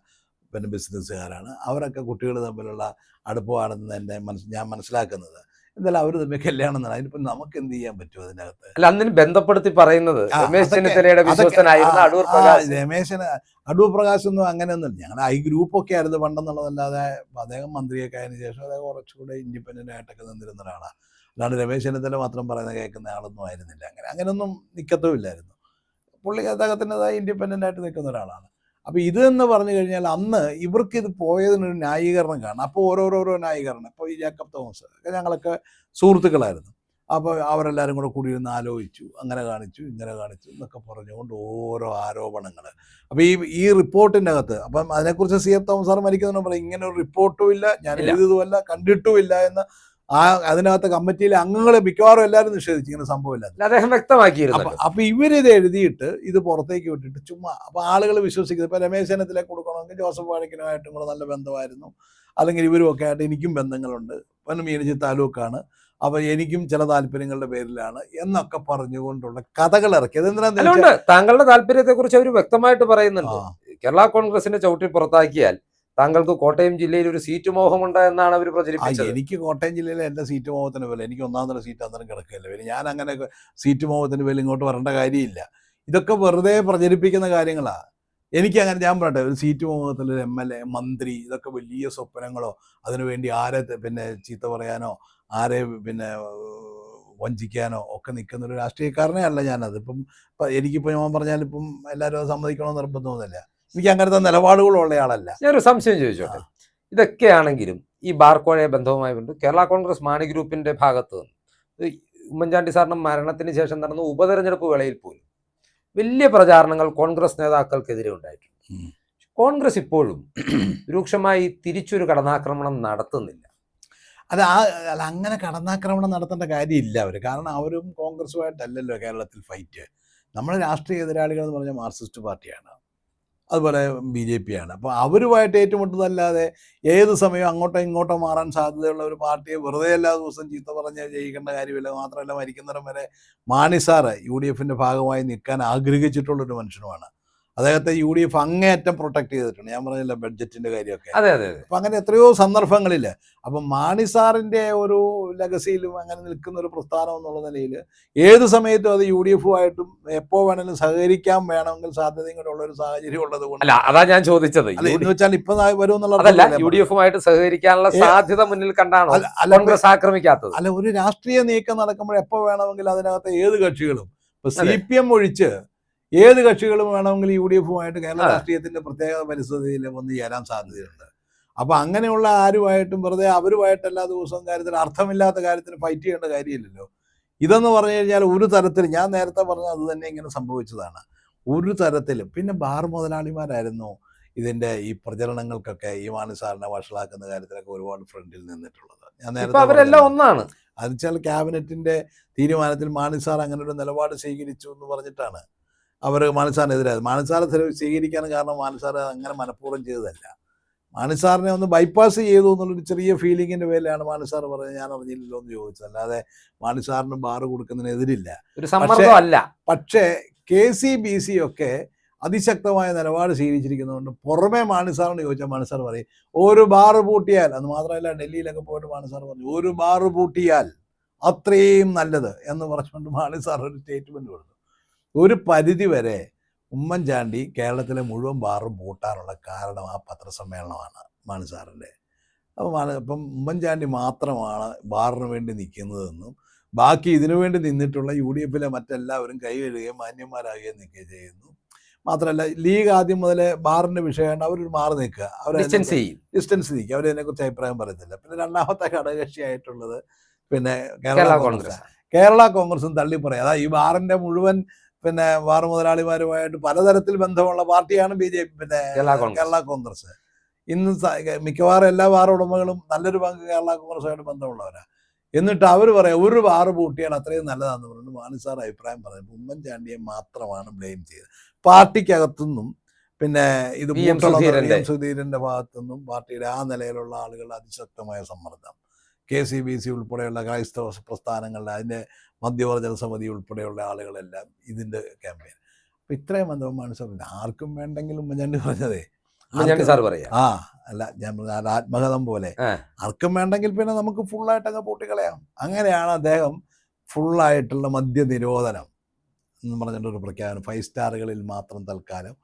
പിന്നെ ബിസിനസ്സുകാരാണ്. അവരൊക്കെ കുട്ടികൾ തമ്മിലുള്ള അടുപ്പമാണെന്ന് എന്റെ മനസ് ഞാൻ മനസ്സിലാക്കുന്നത്. എന്തായാലും അവർ തമ്മിൽ കല്യാണം നടന്നു അതിനിപ്പം നമുക്ക് എന്ത് ചെയ്യാൻ പറ്റും അതിനകത്ത്? അല്ല അന്നിന് ബന്ധപ്പെടുത്തി പറയുന്നത് രമേശ് ചെന്നിത്തലയുടെ വിശ്വസ്തനായിരുന്ന അടൂർ പ്രകാശ്. രമേശന് അടൂർ പ്രകാശ് ഒന്നും അങ്ങനെയൊന്നുമില്ല. ഞങ്ങളുടെ ഐ ഗ്രൂപ്പൊക്കെ ആയിരുന്നു പണ്ടെന്നുള്ളതല്ലാതെ അദ്ദേഹം മന്ത്രിയൊക്കെ ആയതിനു ശേഷം അദ്ദേഹം കുറച്ചുകൂടെ ഇൻഡിപെൻഡന്റ് ആയിട്ടൊക്കെ നിന്നിരുന്ന ഒരാളാണ് അല്ലാണ്ട് രമേശ് ചെന്നിത്തല മാത്രം പറയുന്ന കേൾക്കുന്ന ആളൊന്നും ആയിരുന്നില്ല. അങ്ങനെ അങ്ങനെയൊന്നും നിൽക്കത്തുമില്ലായിരുന്നു പുള്ളി അദ്ദേഹത്തിന്റെതായ ഇൻഡിപെൻഡന്റ് ആയിട്ട് നിൽക്കുന്ന ഒരാളാണ്. അപ്പോൾ ഇത് എന്ന് പറഞ്ഞു കഴിഞ്ഞാൽ അന്ന് ഇവർക്ക് ഇത് പോയതിനൊരു ന്യായീകരണം കാണണം. അപ്പോൾ ഓരോരോരോ ന്യായീകരണം. ഇപ്പോൾ ഈ ജേക്കബ് തോമസ് ഒക്കെ ഞങ്ങളൊക്കെ സുഹൃത്തുക്കളായിരുന്നു. അപ്പോൾ അവരെല്ലാവരും കൂടെ കൂടിയിരുന്ന് ആലോചിച്ചു. അങ്ങനെ കാണിച്ചു ഇങ്ങനെ കാണിച്ചു എന്നൊക്കെ പറഞ്ഞുകൊണ്ട് ഓരോ ആരോപണങ്ങൾ അപ്പോൾ ഈ ഈ റിപ്പോർട്ടിന്റെ അകത്ത് അപ്പം അതിനെക്കുറിച്ച് സി എഫ് തോമസ് സാർ മരിക്കുന്നതിന് പറയും ഇങ്ങനെ ഒരു റിപ്പോർട്ടും ഇല്ല ഞാൻ. എഴുതിയതുമല്ല കണ്ടിട്ടുമില്ല എന്ന് ആ അതിനകത്ത് കമ്മിറ്റിയിലെ അംഗങ്ങളെ മിക്കവാറും എല്ലാവരും നിഷേധിച്ചു ഇങ്ങനെ സംഭവമില്ല അദ്ദേഹം വ്യക്തമാക്കിയിരുന്നു അപ്പൊ ഇവരിത് എഴുതിയിട്ട് ഇത് പുറത്തേക്ക് വിട്ടിട്ട് ചുമ്മാ അപ്പൊ ആളുകൾ വിശ്വസിക്കുന്നത് ഇപ്പൊ രമേശ് ചെന്നിത്തല കൊടുക്കണമെങ്കിൽ ജോസഫ് വാഴക്കിനുമായിട്ടും കൂടെ നല്ല ബന്ധമായിരുന്നു. അല്ലെങ്കിൽ ഇവരും ഒക്കെ ആയിട്ട് എനിക്കും ബന്ധങ്ങളുണ്ട്. പിന്നെ മീനജി താലൂക്കാണ്. അപ്പൊ എനിക്കും ചില താല്പര്യങ്ങളുടെ പേരിലാണ് എന്നൊക്കെ പറഞ്ഞുകൊണ്ടുള്ള കഥകൾ ഇറക്കി. ഉണ്ട്. താങ്കളുടെ താല്പര്യത്തെ കുറിച്ച് അവർ വ്യക്തമായിട്ട് പറയുന്നുണ്ട്. കേരള കോൺഗ്രസിന്റെ ചവിട്ടി പുറത്താക്കിയാൽ താങ്കൾക്ക് കോട്ടയം ജില്ലയിൽ ഒരു സീറ്റ് മോഹമുണ്ട് എന്നാണ് അവർ പ്രചരിപ്പിച്ചത്? എനിക്ക് കോട്ടയം ജില്ലയിലെ എന്റെ സീറ്റ് മോഹത്തിന് വില എനിക്ക് ഒന്നാം തരം സീറ്റ് അന്നേരം കിടക്കുകയല്ല. പിന്നെ ഞാൻ അങ്ങനെ സീറ്റ് മോഹത്തിന് വില ഇങ്ങോട്ട് വരേണ്ട കാര്യമില്ല. ഇതൊക്കെ വെറുതെ പ്രചരിപ്പിക്കുന്ന കാര്യങ്ങളാണ് എനിക്ക് അങ്ങനെ ഞാൻ പറയട്ടെ ഒരു സീറ്റ് മോഹത്തിൽ ഒരു എം എൽ എ മന്ത്രി ഇതൊക്കെ വലിയ സ്വപ്നങ്ങളോ അതിനുവേണ്ടി ആരെ പിന്നെ ചീത്ത പറയാനോ ആരെ പിന്നെ വഞ്ചിക്കാനോ ഒക്കെ നിൽക്കുന്ന ഒരു രാഷ്ട്രീയക്കാരനെ അല്ല ഞാനത്. ഇപ്പം ഇപ്പം എനിക്കിപ്പോൾ ഞാൻ പറഞ്ഞാൽ ഇപ്പം എല്ലാവരും അത് സമ്മതിക്കണമെന്ന് നിർബന്ധമൊന്നുമില്ല. എനിക്ക് അങ്ങനത്തെ നിലപാടുകളുള്ള ആളല്ല ഞാനൊരു സംശയം ചോദിച്ചോട്ടെ? ഇതൊക്കെയാണെങ്കിലും ഈ ബാർക്കോഴയെ ബന്ധവുമായി ബന്ധം കേരള കോൺഗ്രസ് മാണി ഗ്രൂപ്പിന്റെ ഭാഗത്ത് നിന്ന് ഉമ്മൻചാണ്ടി സാറിന് മരണത്തിന് ശേഷം നടന്ന ഉപതെരഞ്ഞെടുപ്പ് വേളയിൽ പോലും വലിയ പ്രചാരണങ്ങൾ കോൺഗ്രസ് നേതാക്കൾക്കെതിരെ ഉണ്ടായിട്ടുണ്ട്. കോൺഗ്രസ് ഇപ്പോഴും രൂക്ഷമായി തിരിച്ചൊരു കടന്നാക്രമണം നടത്തുന്നില്ല. അത് ആ അല്ല അങ്ങനെ കടന്നാക്രമണം നടത്തേണ്ട കാര്യമില്ല അവർ കാരണം അവരും കോൺഗ്രസുമായിട്ടല്ലല്ലോ കേരളത്തിൽ ഫൈറ്റ് നമ്മൾ രാഷ്ട്രീയ എതിരാളികൾ എന്ന് പറഞ്ഞാൽ മാർക്സിസ്റ്റ് പാർട്ടിയാണ്. അതുപോലെ ബി ജെ പി ആണ് അപ്പോൾ അവരുമായിട്ട് ഏറ്റുമുട്ടുന്നതല്ലാതെ ഏത് സമയവും അങ്ങോട്ടോ ഇങ്ങോട്ടോ മാറാൻ സാധ്യതയുള്ള ഒരു പാർട്ടിയെ വെറുതെ എല്ലാ ദിവസവും ചീത്ത പറഞ്ഞ് ജയിക്കേണ്ട കാര്യമില്ല. മാത്രമല്ല മരിക്കുന്നിടം വരെ മാണി സാറ് യു ഡി എഫിന്റെ ഭാഗമായി നിൽക്കാൻ ആഗ്രഹിച്ചിട്ടുള്ളൊരു മനുഷ്യനുമാണ്. അദ്ദേഹത്തെ യു ഡി എഫ് അങ്ങേയറ്റം പ്രൊട്ടക്ട് ചെയ്തിട്ടുണ്ട്. ഞാൻ പറഞ്ഞില്ല ബഡ്ജറ്റിന്റെ കാര്യമൊക്കെ. അതെ അതെ അപ്പൊ അങ്ങനെ എത്രയോ സന്ദർഭങ്ങളിൽ അപ്പൊ മാണി സാറിന്റെ ഒരു ലഗസിയിലും അങ്ങനെ നിൽക്കുന്ന ഒരു പ്രസ്ഥാനം എന്നുള്ള നിലയിൽ ഏത് സമയത്തും അത് യു ഡി എഫുമായിട്ടും എപ്പോ വേണമെങ്കിലും സഹകരിക്കാൻ വേണമെങ്കിൽ സാധ്യതയും കൂടെ ഉള്ള ഒരു സാഹചര്യം ഉള്ളത് കൊണ്ട്. അല്ല അതാ ഞാൻ ചോദിച്ചത്. എന്ന് വെച്ചാൽ ഇപ്പൊ വരും എന്നുള്ള യു ഡി എഫുമായിട്ട് സഹകരിക്കാനുള്ള സാധ്യത മുന്നിൽ കണ്ടാണോ കോൺഗ്രസ് ആക്രമിക്കാത്തത്? അല്ല ഒരു രാഷ്ട്രീയ നീക്കം നടക്കുമ്പോൾ എപ്പോ വേണമെങ്കിൽ അതിനകത്ത് ഏത് കക്ഷികളും. ഇപ്പൊ സി പി എം ഒഴിച്ച് ഏത് കക്ഷികളും വേണമെങ്കിൽ യു ഡി എഫുമായിട്ട് കേരള രാഷ്ട്രീയത്തിന്റെ പ്രത്യേക പരിസ്ഥിതിയിൽ വന്ന് ചേരാൻ സാധ്യതയുണ്ട്. അപ്പൊ അങ്ങനെയുള്ള ആരുമായിട്ടും വെറുതെ അവരുമായിട്ട് എല്ലാ ദിവസവും കാര്യത്തിൽ അർത്ഥമില്ലാത്ത കാര്യത്തിന് ഫൈറ്റ് ചെയ്യേണ്ട കാര്യമില്ലല്ലോ. ഇതെന്ന് പറഞ്ഞു കഴിഞ്ഞാൽ ഒരു തരത്തിൽ ഞാൻ നേരത്തെ പറഞ്ഞ അത് തന്നെ ഇങ്ങനെ സംഭവിച്ചതാണ്. ഒരു തരത്തിലും പിന്നെ ബാർ മുതലാളിമാരായിരുന്നു ഇതിന്റെ ഈ പ്രചരണങ്ങൾക്കൊക്കെ ഈ സാറിനെ വഷളാക്കുന്ന കാര്യത്തിലൊക്കെ ഒരുപാട് ഫ്രണ്ടിൽ നിന്നിട്ടുള്ളത്. ഞാൻ നേരത്തെ അവരെല്ലാം ഒന്നാണ്. അത് വെച്ചാൽ ക്യാബിനറ്റിന്റെ തീരുമാനത്തിൽ മാണി സാർ അങ്ങനെ ഒരു നിലപാട് സ്വീകരിച്ചു എന്ന് പറഞ്ഞിട്ടാണ്. അവർ മാനസാറിനെതിരായത് മാനസാറെ സ്വീകരിക്കാൻ കാരണം മാണി അങ്ങനെ മനഃപൂർവം ചെയ്തതല്ല. മാനസാറിനെ ഒന്ന് ബൈപ്പാസ് ചെയ്തു എന്നുള്ളൊരു ചെറിയ ഫീലിങ്ങിന്റെ പേരിലാണ് മാനസാർ സാർ പറഞ്ഞത്. ഞാൻ അറിഞ്ഞില്ലല്ലോ എന്ന് ചോദിച്ചത്. അല്ലാതെ മാനസാറിന് ബാറ് കൊടുക്കുന്നതിനെതിരില്ല. പക്ഷേ കെ സി ബി സി ഒക്കെ അതിശക്തമായ നിലപാട് സ്വീകരിച്ചിരിക്കുന്നതുകൊണ്ട് പുറമെ മാണി സാറിന് ചോദിച്ചാൽ മാനസാർ സാർ പറയും ഒരു ബാറ് പൂട്ടിയാൽ അത് മാത്രമല്ല ഡൽഹിയിലൊക്കെ പോയിട്ട് മാനസാർ പറഞ്ഞു ഒരു ബാറ് പൂട്ടിയാൽ അത്രയും നല്ലത് എന്ന് പറഞ്ഞുകൊണ്ട് മാണി സാർ ഒരു സ്റ്റേറ്റ്മെന്റ് കൊടുത്തു. ഒരു പരിധി വരെ ഉമ്മൻചാണ്ടി കേരളത്തിലെ മുഴുവൻ ബാറും പൂട്ടാനുള്ള കാരണം ആ പത്രസമ്മേളനമാണ് മാണി സാറിന്റെ. അപ്പോൾ മാണി അപ്പം ഉമ്മൻചാണ്ടി മാത്രമാണ് ബാറിന് വേണ്ടി നിൽക്കുന്നതെന്നും ബാക്കി ഇതിനു വേണ്ടി നിന്നിട്ടുള്ള യു ഡി എഫിലെ മറ്റെല്ലാവരും കൈ കഴുകുകയും മാന്യന്മാരാകുകയും നിൽക്കുകയും ചെയ്യുന്നു. മാത്രമല്ല ലീഗ് ആദ്യം മുതലേ ബാറിന്റെ വിഷയമാണ് അവർ മാറി നിൽക്കുക. അവർ ഡിസ്റ്റൻസ് ചെയ്യും. ഡിസ്റ്റൻസ് നിൽക്കുക അവരതിനെക്കുറിച്ച് അഭിപ്രായം പറയത്തില്ല. പിന്നെ രണ്ടാമത്തെ ഘടകകക്ഷിയായിട്ടുള്ളത് പിന്നെ കേരള കോൺഗ്രസ്. കോൺഗ്രസ്. കേരള കോൺഗ്രസും തള്ളി പറയും അതാ ഈ ബാറിന്റെ മുഴുവൻ പിന്നെ വാർ മുതലാളിമാരുമായിട്ട് പലതരത്തിൽ ബന്ധമുള്ള പാർട്ടിയാണ് ബി ജെ പി പിന്നെ കേരള കോൺഗ്രസ്. ഇന്ന് മിക്കവാറും എല്ലാ വാർ ഉടമകളും നല്ലൊരു പങ്ക് കേരള കോൺഗ്രസുമായിട്ട് ബന്ധമുള്ളവരാ എന്നിട്ട് അവർ പറയാം ഒരു വാർ പൂട്ടിയാൽ അത്രയും നല്ലതാണെന്ന് പറഞ്ഞു മാണി സാർ അഭിപ്രായം പറഞ്ഞു ഉമ്മൻചാണ്ടിയെ മാത്രമാണ് ബ്ലെയിം ചെയ്തത് പാർട്ടിക്കകത്തുനിന്നും പിന്നെ ഇത് സുധീരന്റെ. ഭാഗത്തുനിന്നും പാർട്ടിയുടെ ആ നിലയിലുള്ള ആളുകൾ അതിശക്തമായ സമ്മർദ്ദം കെ സി ബി സി ഉൾപ്പെടെയുള്ള ക്രൈസ്തവ പ്രസ്ഥാനങ്ങളുടെ അതിന്റെ മധ്യവർജന സമിതി ഉൾപ്പെടെയുള്ള ആളുകളെല്ലാം ഇതിന്റെ ക്യാമ്പയിൻ അപ്പം ഇത്രയും മന്ദമാണ് മനസ്സിലാക്കുന്നത് ആർക്കും വേണ്ടെങ്കിലും ഉമ്മൻചാണ്ടി പറഞ്ഞതേ സാർ പറയാം. ആ അല്ല ഞാൻ പറഞ്ഞ ആത്മകഥം പോലെ. ആർക്കും വേണ്ടെങ്കിൽ പിന്നെ നമുക്ക് ഫുള്ളായിട്ട് അങ്ങ് പൂട്ടിക്കളയാം. അങ്ങനെയാണ് അദ്ദേഹം ഫുള്ളായിട്ടുള്ള മദ്യ നിരോധനം എന്ന് പറഞ്ഞിട്ടൊരു പ്രഖ്യാപനം. ഫൈവ് സ്റ്റാറുകളിൽ മാത്രം തൽക്കാലം.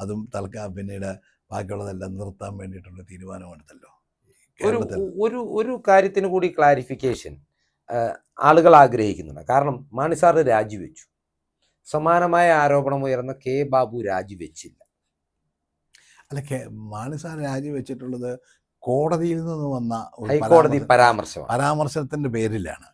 അതും തൽക്കാലം പിന്നീട് ബാക്കിയുള്ളതെല്ലാം നിർത്താൻ വേണ്ടിയിട്ടുള്ള തീരുമാനമെടുത്തല്ലോ. ഒരു ഒരു ഒരു കാര്യത്തിന് കൂടി ക്ലാരിഫിക്കേഷൻ ആളുകൾ ആഗ്രഹിക്കുന്നുണ്ട്. കാരണം മാണി സാറ് രാജിവെച്ചു. സമാനമായ ആരോപണം ഉയർന്ന കെ ബാബു രാജിവെച്ചില്ല. അല്ല കെ- മാണി സാർ രാജിവെച്ചിട്ടുള്ളത് കോടതിയിൽ നിന്ന് വന്ന ഹൈക്കോടതി പരാമർശം- പരാമർശത്തിന്റെ പരാമർശത്തിന്റെ പേരിലാണ്.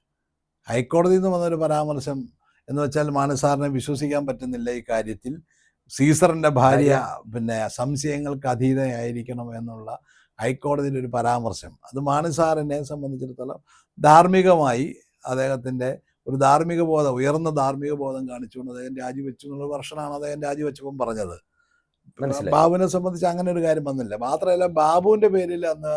ഹൈക്കോടതിയിൽ നിന്ന് വന്ന ഒരു പരാമർശം എന്ന് വെച്ചാൽ മാണി സാറിനെ വിശ്വസിക്കാൻ പറ്റുന്നില്ല ഈ കാര്യത്തിൽ. സീസറിന്റെ ഭാര്യ. പിന്നെ സംശയങ്ങൾക്ക് അതീതയായിരിക്കണം എന്നുള്ള ഹൈക്കോടതിയുടെ ഒരു പരാമർശം. അത് മാണിസാറിനെ സംബന്ധിച്ചിടത്തോളം ധാർമ്മികമായി അദ്ദേഹത്തിന്റെ ഒരു ധാർമ്മിക ബോധം ഉയർന്ന ധാർമ്മിക ബോധം കാണിച്ചുകൊണ്ട് അദ്ദേഹം രാജിവെച്ചു എന്നുള്ള വർഷനാണ് അദ്ദേഹം രാജിവെച്ചപ്പം പറഞ്ഞത്. ബാബുവിനെ സംബന്ധിച്ച് അങ്ങനെ ഒരു കാര്യം വന്നില്ല. മാത്രമല്ല ബാബുവിന്റെ പേരിൽ അന്ന്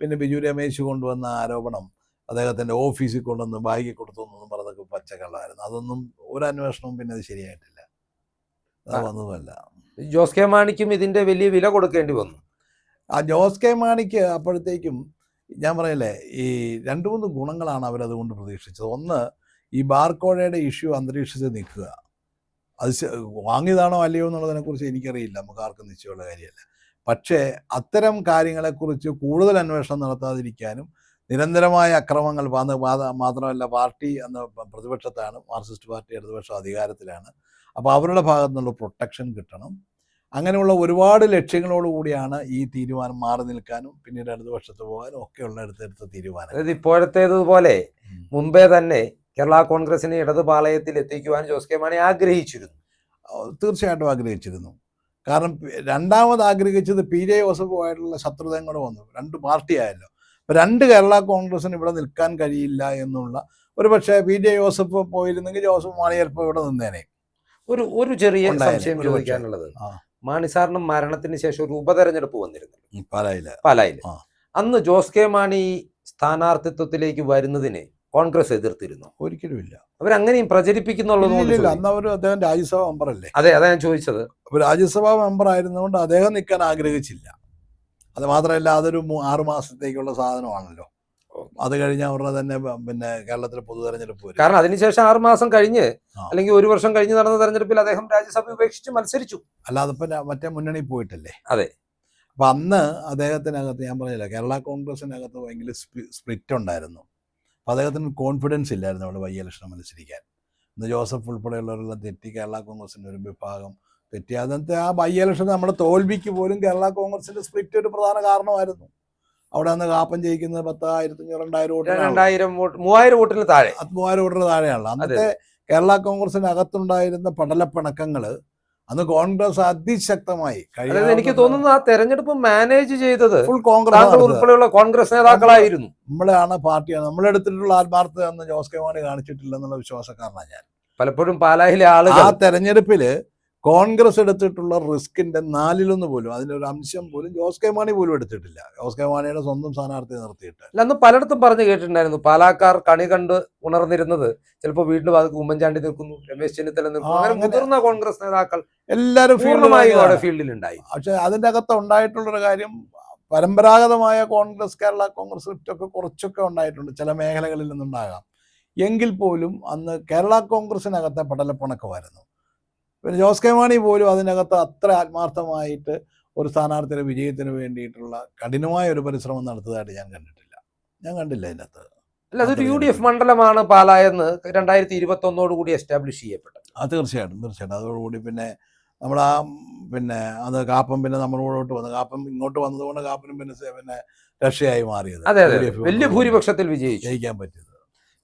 പിന്നെ ബിജു രമേശ് കൊണ്ടുവന്ന ആരോപണം അദ്ദേഹത്തിന്റെ ഓഫീസിൽ കൊണ്ടുവന്ന് ബാഗിൽ കൊടുത്തു എന്നൊന്നും പറഞ്ഞതൊക്കെ പച്ചക്കള്ളായിരുന്നു. അതൊന്നും ഒരു അന്വേഷണവും പിന്നെ അത് ശരിയായിട്ടില്ല. അത് വന്നതുമല്ല ജോസ് കെ മാണിക്കും ഇതിന്റെ വലിയ വില കൊടുക്കേണ്ടി വന്നു. ആ ജോസ് കെ മാണിക്ക് അപ്പോഴത്തേക്കും ഞാൻ പറയല്ലേ ഈ രണ്ട് മൂന്ന് ഗുണങ്ങളാണ് അവരതുകൊണ്ട് പ്രതീക്ഷിച്ചത്. ഒന്ന് ഈ ബാർക്കോഴയുടെ ഇഷ്യൂ അന്തരീക്ഷത്തിൽ നിൽക്കുക. അത് വാങ്ങിയതാണോ അല്ലയോ എന്നുള്ളതിനെക്കുറിച്ച് എനിക്കറിയില്ല. നമുക്ക് ആർക്കും നിശ്ചയമുള്ള കാര്യമല്ല. പക്ഷേ അത്തരം കാര്യങ്ങളെക്കുറിച്ച് കൂടുതൽ അന്വേഷണം നടത്താതിരിക്കാനും നിരന്തരമായ അക്രമങ്ങൾ മാത്രമല്ല പാർട്ടി എന്ന പ്രതിപക്ഷത്താണ് മാർക്സിസ്റ്റ് പാർട്ടി ഇടതുപക്ഷം അധികാരത്തിലാണ്. അപ്പോൾ അവരുടെ ഭാഗത്തു നിന്നുള്ള പ്രൊട്ടക്ഷൻ കിട്ടണം. അങ്ങനെയുള്ള ഒരുപാട് ലക്ഷ്യങ്ങളോടുകൂടിയാണ് ഈ തീരുമാനം മാറി നിൽക്കാനും പിന്നീട് അടുത്ത വർഷത്ത് പോകാനും ഒക്കെയുള്ള അടുത്തടുത്ത തീരുമാനം അതായത് ഇപ്പോഴത്തേതുപോലെ മുമ്പേ തന്നെ കേരള കോൺഗ്രസിനെ ഇടത് പാളയത്തിൽ എത്തിക്കുവാൻ ജോസ് കെ മാണി ആഗ്രഹിച്ചിരുന്നു. തീർച്ചയായിട്ടും ആഗ്രഹിച്ചിരുന്നു. കാരണം രണ്ടാമത് ആഗ്രഹിച്ചത് പി ജെ ജോസഫുമായിട്ടുള്ള ശത്രുതയും കൂടെ വന്നു രണ്ട് പാർട്ടിയായല്ലോ. അപ്പം രണ്ട് കേരള കോൺഗ്രസിന് ഇവിടെ നിൽക്കാൻ കഴിയില്ല എന്നുള്ള ഒരു പക്ഷേ പി ജെ ജോസഫ് പോയിരുന്നെങ്കിൽ ജോസഫ് മാണി ചിലപ്പോൾ ഇവിടെ നിന്നേനെ. ഒരു ഒരു ചെറിയ സംശയം ചോദിക്കാനുള്ളത്. മാണി സാറിന് മരണത്തിന് ശേഷം ഒരു ഉപതെരഞ്ഞെടുപ്പ് വന്നിരുന്നു. പാലായിൽ. പാലായില്ല അന്ന് ജോസ് കെ മാണി സ്ഥാനാർത്ഥിത്വത്തിലേക്ക് വരുന്നതിനെ കോൺഗ്രസ് എതിർത്തിരുന്നു. ഒരിക്കലും ഇല്ല. അവരങ്ങനെയും പ്രചരിപ്പിക്കുന്നുള്ളത് അന്ന് അവർ അദ്ദേഹം രാജ്യസഭാ മെമ്പർ അല്ലേ അതെ അതാ ഞാൻ ചോദിച്ചത്. രാജ്യസഭാ മെമ്പർ ആയിരുന്നുകൊണ്ട് അദ്ദേഹം നിൽക്കാൻ ആഗ്രഹിച്ചില്ല. അത് മാത്രമല്ല അതൊരു ആറുമാസത്തേക്കുള്ള മാസത്തേക്കുള്ള സാധനമാണല്ലോ. അത് കഴിഞ്ഞ അവരുടെ തന്നെ പിന്നെ കേരളത്തിലെ പൊതു തെരഞ്ഞെടുപ്പ് വരും. കാരണം അതിനുശേഷം ആറു മാസം കഴിഞ്ഞ് അല്ലെങ്കിൽ ഒരു വർഷം കഴിഞ്ഞ് നടന്ന തെരഞ്ഞെടുപ്പിൽ അദ്ദേഹം രാജ്യസഭ ഉപേക്ഷിച്ച് മത്സരിച്ചു. അല്ലാതെ ഇപ്പം മറ്റേ മുന്നണി പോയിട്ടല്ലേ? അതെ. അപ്പൊ അന്ന് അദ്ദേഹത്തിനകത്ത് ഞാൻ പറഞ്ഞില്ല കേരള കോൺഗ്രസിനകത്ത് ഭയങ്കര സ്പ്ലിറ്റ് ഉണ്ടായിരുന്നു. അപ്പൊ അദ്ദേഹത്തിന് കോൺഫിഡൻസ് ഇല്ലായിരുന്നു അവിടെ വൈ ഇലക്ഷൻ മത്സരിക്കാൻ. ഇന്ന് ജോസഫ് ഉൾപ്പെടെയുള്ളവരെല്ലാം തെറ്റി കേരള കോൺഗ്രസിന്റെ ഒരു വിഭാഗം തെറ്റി. അന്നത്തെ ആ ബൈ ഇലക്ഷൻ നമ്മുടെ തോൽവിക്ക് പോലും കേരള കോൺഗ്രസിന്റെ സ്പ്ലിറ്റ് ഒരു പ്രധാന കാരണമായിരുന്നു. അവിടെ നിന്ന് കാപ്പൻ ജയിക്കുന്നത് പത്തായിരത്തി അഞ്ഞൂറ് രണ്ടായിരം വോട്ട് രണ്ടായിരം വോട്ട് മൂവായിരം വോട്ടിന് താഴെ. മൂവായിരം വോട്ടിന് താഴെയാണല്ലോ അന്നത്തെ കേരള കോൺഗ്രസിന്റെ അകത്തുണ്ടായിരുന്ന പടലപ്പിണക്കങ്ങൾ അന്ന് കോൺഗ്രസ് അതിശക്തമായി അതായത് എനിക്ക് തോന്നുന്നു ആ തെരഞ്ഞെടുപ്പ് മാനേജ് ചെയ്തത് ഫുൾ കോൺഗ്രസ് ഉൾപ്പെടെയുള്ള കോൺഗ്രസ് നേതാക്കളായിരുന്നു. നമ്മളാണ് പാർട്ടിയാണ്. നമ്മളെടുത്തിട്ടുള്ള ആത്മാർത്ഥത അന്ന് ജോസ് കെ മാണി കാണിച്ചിട്ടില്ല എന്നുള്ള വിശ്വാസക്കാരനാണ് ഞാൻ. പലപ്പോഴും പാലായിലെ ആളുകൾ. ആ തെരഞ്ഞെടുപ്പിൽ കോൺഗ്രസ് എടുത്തിട്ടുള്ള റിസ്കിന്റെ നാലിലൊന്ന് പോലും അതിന്റെ ഒരു അംശം പോലും ജോസ് കെ മാണി പോലും എടുത്തിട്ടില്ല. ജോസ് കെ മാണിയുടെ സ്വന്തം സ്ഥാനാർത്ഥി നിർത്തിയിട്ട്. അല്ല, അന്ന് പലയിടത്തും പറഞ്ഞു കേട്ടിട്ടുണ്ടായിരുന്നു പാലാക്കാർ കണി കണ്ട് ഉണർന്നിരുന്നത് ചിലപ്പോൾ വീട്ടിൽ ഭാഗത്ത് ഉമ്മൻചാണ്ടി നിൽക്കുന്നു രമേശ് ചെന്നിത്തല നിൽക്കുന്നു അങ്ങനെ. മുതിർന്ന കോൺഗ്രസ് നേതാക്കൾ എല്ലാവരും ഫീൽഡുമായി അവിടെ ഉണ്ടായി. പക്ഷെ അതിന്റെ അകത്ത് ഉണ്ടായിട്ടുള്ളൊരു കാര്യം പരമ്പരാഗതമായ കോൺഗ്രസ് കേരള കോൺഗ്രസ് ഒക്കെ കുറച്ചൊക്കെ ഉണ്ടായിട്ടുണ്ട് ചില മേഖലകളിൽ നിന്നുണ്ടാകാം. എങ്കിൽ പോലും അന്ന് കേരള കോൺഗ്രസിനകത്തെ പടലപ്പിണക്കമായിരുന്നു. പിന്നെ ജോസ് കെ മാണി പോലും അതിനകത്ത് അത്ര ആത്മാർത്ഥമായിട്ട് ഒരു സ്ഥാനാർത്ഥിയുടെ വിജയത്തിന് വേണ്ടിയിട്ടുള്ള കഠിനമായ ഒരു പരിശ്രമം നടത്തതായിട്ട് ഞാൻ കണ്ടിട്ടില്ല. ഞാൻ കണ്ടില്ല അതിനകത്ത്. അല്ല അതൊരു യു ഡി എഫ് മണ്ഡലമാണ് പാലായെന്ന് രണ്ടായിരത്തി ഇരുപത്തി ഒന്നോട് കൂടി എസ്റ്റാബ്ലിഷ് ചെയ്യപ്പെട്ടത്. അത് തീർച്ചയായിട്ടും തീർച്ചയായിട്ടും. അതോടുകൂടി പിന്നെ നമ്മൾ ആ പിന്നെ അത് കാപ്പം പിന്നെ നമ്മളോട്ട് വന്നു. കാപ്പം ഇങ്ങോട്ട് വന്നതുകൊണ്ട് കാപ്പനും പിന്നെ പിന്നെ രക്ഷയായി മാറിയത്. അതെ അതെ വലിയ ഭൂരിപക്ഷത്തിൽ വിജയിച്ചു. ജയിക്കാൻ പറ്റിയത്.